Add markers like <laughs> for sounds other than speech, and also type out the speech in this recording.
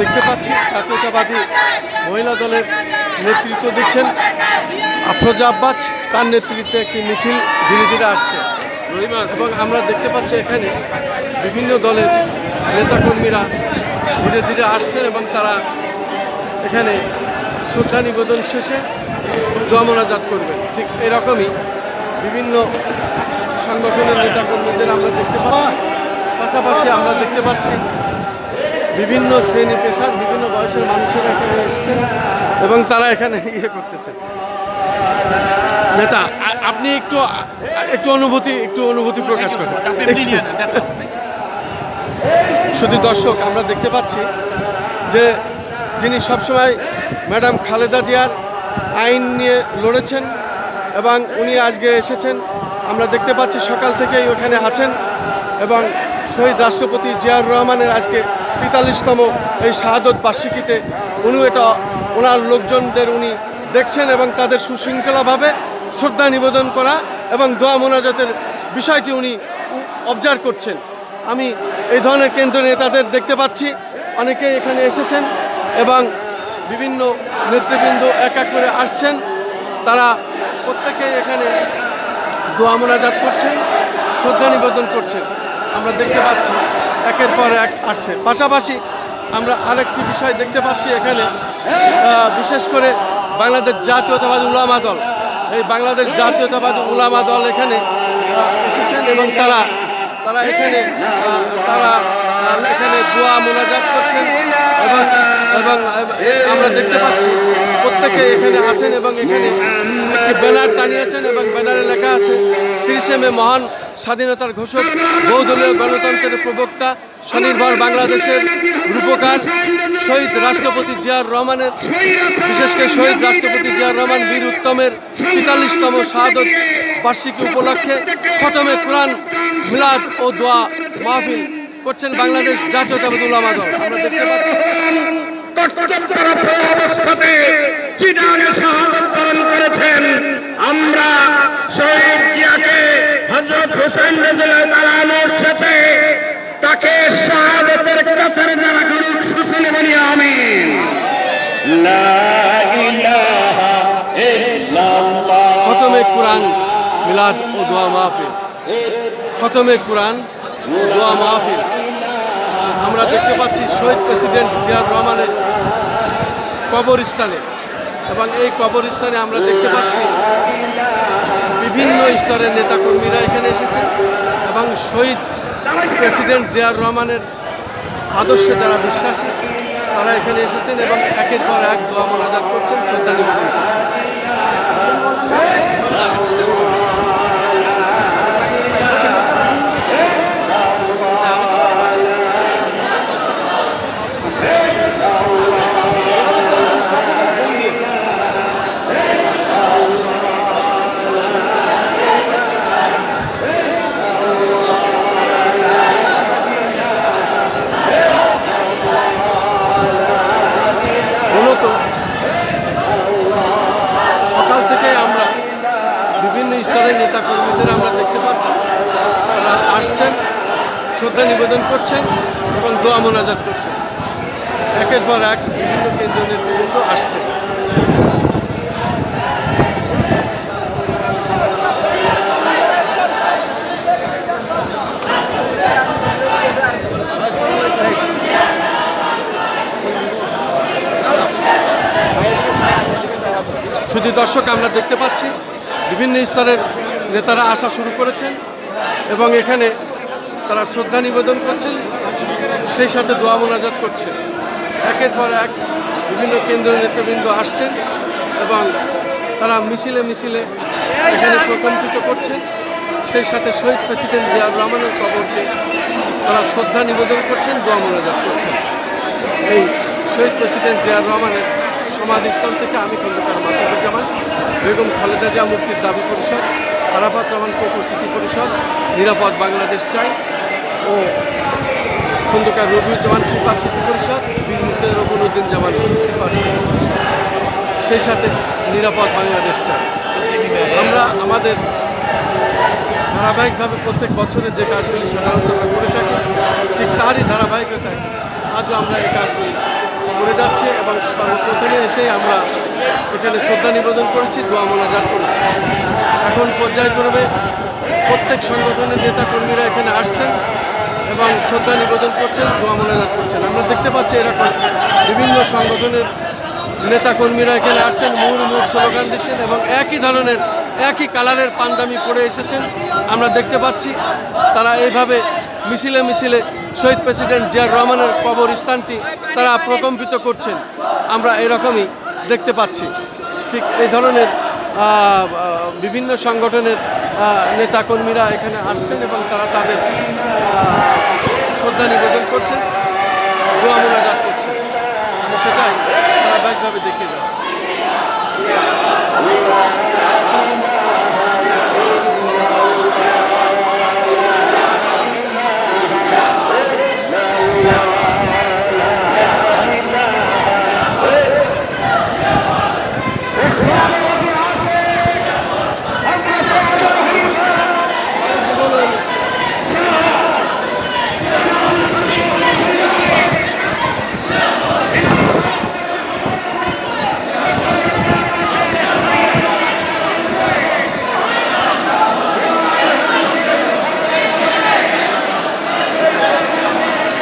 দেখতে পাচ্ছি জাতীয়তাবাদী মহিলা দলের নেতৃত্ব দিচ্ছেন। আফরোজা আব্বাস, তার নেতৃত্বে একটি মিছিল ধীরে ধীরে আসছে। এবং আমরা দেখতে পাচ্ছি এখানে বিভিন্ন দলের নেতাকর্মীরা ধীরে ধীরে আসছেন এবং তারা এখানে শ্রদ্ধা নিবেদন শেষে দোয়া মোনাজাত করবেন। ঠিক এরকমই বিভিন্ন সংগঠনের নেতাকর্মীদের আমরা দেখতে পাচ্ছি। পাশাপাশি আমরা দেখতে পাচ্ছি বিভিন্ন শ্রেণি পেশার বিভিন্ন বয়সের মানুষেরা এখানে এসেছেন এবং তারা এখানে <laughs> ইয়ে করতেছেন। নেতা আপনি একটু একটু অনুভূতি একটু অনুভূতি প্রকাশ করেন। শুধু দর্শক আমরা দেখতে পাচ্ছি যে যিনি সবসময় ম্যাডাম খালেদা জিয়ার আইন নিয়ে লড়েছেন এবং উনি আজকে এসেছেন আমরা দেখতে পাচ্ছি সকাল থেকেই ওখানে আছেন এবং শহীদ রাষ্ট্রপতি জিয়াউর রহমানের আজকে তেতাল্লিশতম এই শাহাদত বার্ষিকীতে উনি এটা, ওনার লোকজনদের উনি দেখছেন এবং তাদের সুশৃঙ্খলাভাবে শ্রদ্ধা নিবেদন করা এবং দোয়া মোনাজাতের বিষয়টি উনি অবজার্ভ করছেন। আমি এই ধরনের কেন্দ্রীয় নেতাদের দেখতে পাচ্ছি। অনেকেই এখানে এসেছেন এবং বিভিন্ন নেতৃবৃন্দ এক এক করে আসছেন। তারা প্রত্যেকেই এখানে দোয়া মোনাজাত করছেন, শ্রদ্ধা নিবেদন করছেন। আমরা দেখতে পাচ্ছি একের পর এক আসছে। পাশাপাশি আমরা আরেকটি বিষয় দেখতে পাচ্ছি এখানে। বিশেষ করে বাংলাদেশ জাতীয়তাবাদী উলামা দল। এই বাংলাদেশ জাতীয়তাবাদী উলামা দল এখানে এসেছেন এবং তারা তারা এখানে তারা এখানে দোয়া মোনাজাত করছেন এবং এবং আমরা দেখতে পাচ্ছি প্রত্যেকে এখানে আছেন এবং এখানে একটি ব্যানার টানিয়েছেন এবং ব্যানারে লেখা আছে, তিরিশে মে মহান স্বাধীনতার ঘোষক, বহুদলীয় গণতন্ত্রের প্রবক্তা, স্বনির্ভর বাংলাদেশের রূপকার, শহীদ রাষ্ট্রপতি জিয়ার রহমানের, বিশেষ করে শহীদ রাষ্ট্রপতি জিয়ার রহমান বীর উত্তমের তেতাল্লিশতম শাহাদত বার্ষিকী উপলক্ষে খতমে কোরআন, মিলাদ ও দোয়া মাহফিল করছেন বাংলাদেশ জাতীয়তাবাদী উলামা আমরা দেখতে পাচ্ছি মিলাদ ও দোয়া মাহফিল। খতমে কোরআন ও দোয়া মাহফিল। আমরা দেখতে পাচ্ছি শহীদ প্রেসিডেন্ট জিয়াউর রহমানের কবরস্থানে এবং এই কবরস্থানে আমরা দেখতে পাচ্ছি বিভিন্ন স্তরের নেতাকর্মীরা এখানে এসেছেন এবং শহীদ প্রেসিডেন্ট জিয়াউর রহমানের আদর্শে যারা বিশ্বাসী, তারা এখানে এসেছেন এবং একের পর এক দোয়া মোনাজাত করছেন, শ্রদ্ধা নিবেদন করছেন। নেতা কর্মীদের আমরা দেখতে পাচ্ছি। তারা আসছেন, শ্রদ্ধা নিবেদন করছেন এবং দোয়া মোনাজাত করছেন। একের পর এক বিভিন্ন কেন্দ্রীয় নেতৃবৃন্দ আসছে শুধু দর্শক আমরা দেখতে পাচ্ছি, বিভিন্ন স্তরের নেতারা আসা শুরু করেছেন এবং এখানে তারা শ্রদ্ধা নিবেদন করছেন, সেই সাথে দোয়া মোনাজাত করছেন। একের পর এক বিভিন্ন কেন্দ্রীয় নেতৃবৃন্দ আসছেন এবং তারা মিছিলে মিছিলে এখানে প্রকম্পিত করছেন। সেই সাথে শহীদ প্রেসিডেন্ট জিয়াউর রহমানের কবরকে তারা শ্রদ্ধা নিবেদন করছেন, দোয়া মোনাজাত করছেন। এই শহীদ প্রেসিডেন্ট জিয়াউর রহমানের সমাধিস্থল থেকে আমি খন্দকার মাসুদুজ্জামান, বেগম খালেদা জিয়া মুক্তির দাবি পরিষদ আরাফাত রহমান কোপুর স্মৃতি পরিষদ, নিরাপদ বাংলাদেশ চাই ও খন্দকার রবিউজ্জামান সিপার স্মৃতি পরিষদ, বীর মুক্তির রবীন্দ্রউদ্দিন জামান সিপার স্মৃতি পরিষদ। সেই সাথে নিরাপদ বাংলাদেশ চাই। আমরা আমাদের ধারাবাহিকভাবে প্রত্যেক বছরের যে কাজগুলি সাধারণত আমরা করে থাকি, ঠিক তারই ধারাবাহিকতায় আজও আমরা এই কাজগুলি করে যাচ্ছে এবং সর্বপ্রথমে এসে আমরা এখানে শ্রদ্ধা নিবেদন করেছি, দোয়া মোনাজাত করেছি। এখন পর্যায়ক্রমে প্রত্যেক সংগঠনের নেতা কর্মীরা এখানে আসছেন এবং শ্রদ্ধা নিবেদন করছেন, দোয়া মোনাজাত করছেন। আমরা দেখতে পাচ্ছি এরকম বিভিন্ন সংগঠনের নেতা কর্মীরা এখানে আসছেন, মূল মূল স্লোগান দিচ্ছেন এবং একই ধরনের, একই কালারের পাঞ্জাবি পরে এসেছেন। আমরা দেখতে পাচ্ছি তারা এইভাবে মিছিলে মিছিলে শহীদ প্রেসিডেন্ট জিয়ার রহমানের কবর স্থানটি তারা প্রকম্পিত করছেন। আমরা এরকমই দেখতে পাচ্ছি। ঠিক এই ধরনের বিভিন্ন সংগঠনের নেতাকর্মীরা এখানে আসছেন এবং তারা তাদের শ্রদ্ধা নিবেদন করছেন, দোয়া মোনাজাত করছেন। সেটাই সেটাই ধারাবাহিকভাবে দেখিয়ে যাচ্ছে।